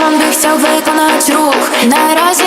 команди хотів виконати рух. Нараз